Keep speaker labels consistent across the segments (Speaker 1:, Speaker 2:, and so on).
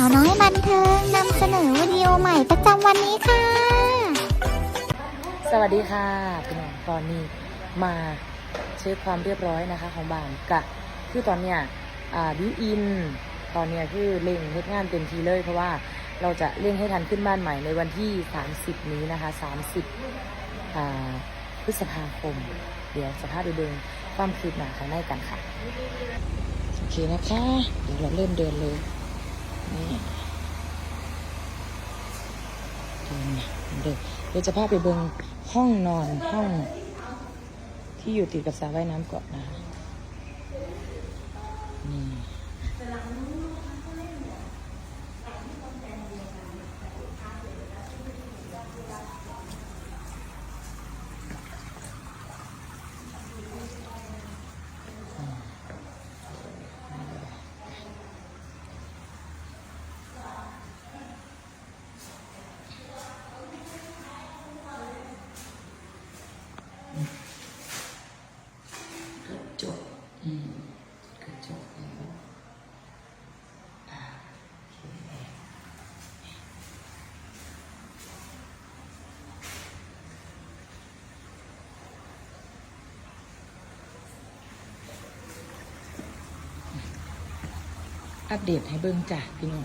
Speaker 1: าวน้อยบันเทิงนำเสนอวิดีโอใหม่ประจำวันนี้ค่ะ
Speaker 2: สวัสดีค่ะพี่น้องตอนนี้มาเช็คความเรียบร้อยนะคะ ของบ้านกะคือตอนเนี้ยอ่าบิวอิน ตอนเนี้ยคือเร่งเฮ็ดงานเต็มทีเลยเพราะว่าเราจะเร่งให้ทันขึ้นบ้านใหม่ในวันที่ 30 นี้นะคะ 30อ่าพฤษภาคม เดี๋ยวสภาพไปเดินความคืบหน้าข้างในกันค่ะ โอเคนะคะ เดี๋ยวเราเริ่มเดินเลย นี่เดินมาเดินเดี๋ยวจะพาไปเบิงห้องนอนห้องที่อยู่ติดกับสระว่ายน้ำก่อนนะคะนี่กระจกอืมกระจกแล้วอ่าโอเค อัปเดตให้เบิ่งจ้ะพี่น้อง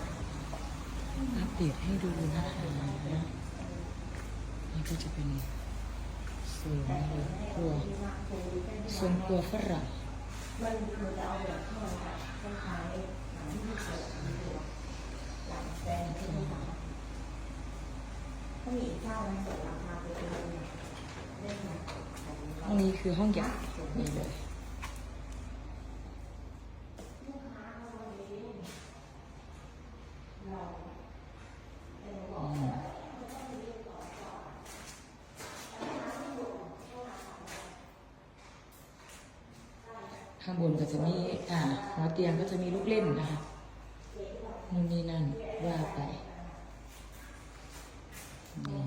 Speaker 2: อัปเดตให้ดูนะคะนี่ก็จะเป็นส่วนครัวส่วนครัวฝรั่งห้องนี้คือห้องใหญ่นี่เลยอืม ข้างบนก็จะมีอ่าหัวเตียงก็จะมีลูกเล่นนะคะนู่นนี่นั่นว่าไปนี่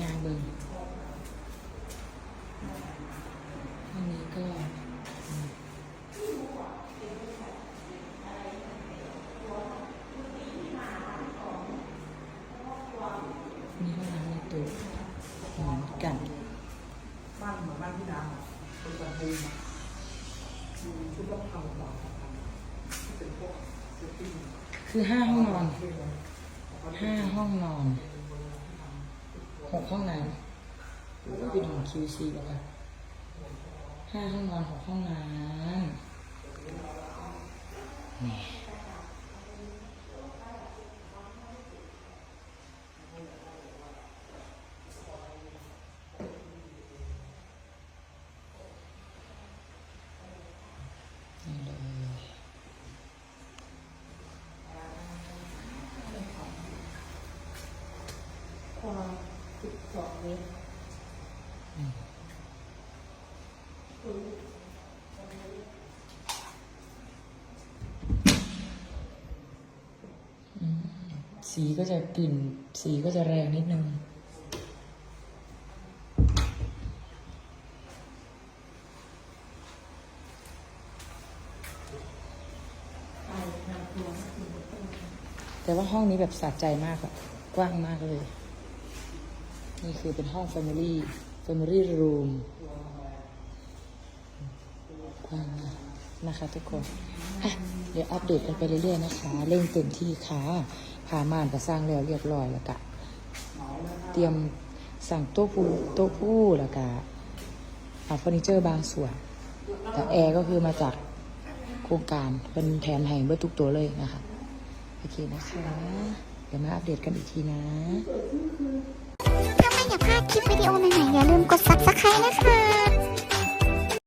Speaker 2: ยางเบิงอันนี้ก็มีห้องน้ำในตัวเหมือนกัน
Speaker 3: บ้านเหมือนบ้านพี่ดาว เป็นแบบบูมอะมีชุดรับเผาต่อกันที่เป็นพวกเซฟตี้
Speaker 2: คือห้าห้องนอนห้าห้องนอนหกห้องน้ำโอ้ยเป็นของ QC แล้วค่ะห้าห้องนอนหกห้องน้ำนี่นี่
Speaker 3: ความสิบสองเมตร
Speaker 2: สีก็จะกลิ่น สีก็จะแรงนิดนึงแต่ว่าห้องนี้แบบสะใจมากอะกว้างมากเลย นี่คือเป็นห้อง Family Family Room กว้างมากนะคะทุกคนอะเดี๋ยวอัปเดตกันไปเรื่อยๆนะคะ เร่งเต็มที่ค่ะพาม่านก็สร้างแล้วเรียบร้อยแล้วก็เตรียมสั่งโต๊ะผู้โต๊ะผู้แล้วก็เอาเฟอร์นิเจอร์บางส่วน แต่แอร์ก็คือมาจากโครงการเป็นแถมให้เบิดทุกตัวเลยนะคะ โอเคนะคะ เดี๋ยวมาอัปเดตกันอีกทีนะ
Speaker 1: อยากพลาดคลิปวิดีโอใหม่ๆอย่าลืมกด subscribe นะคะ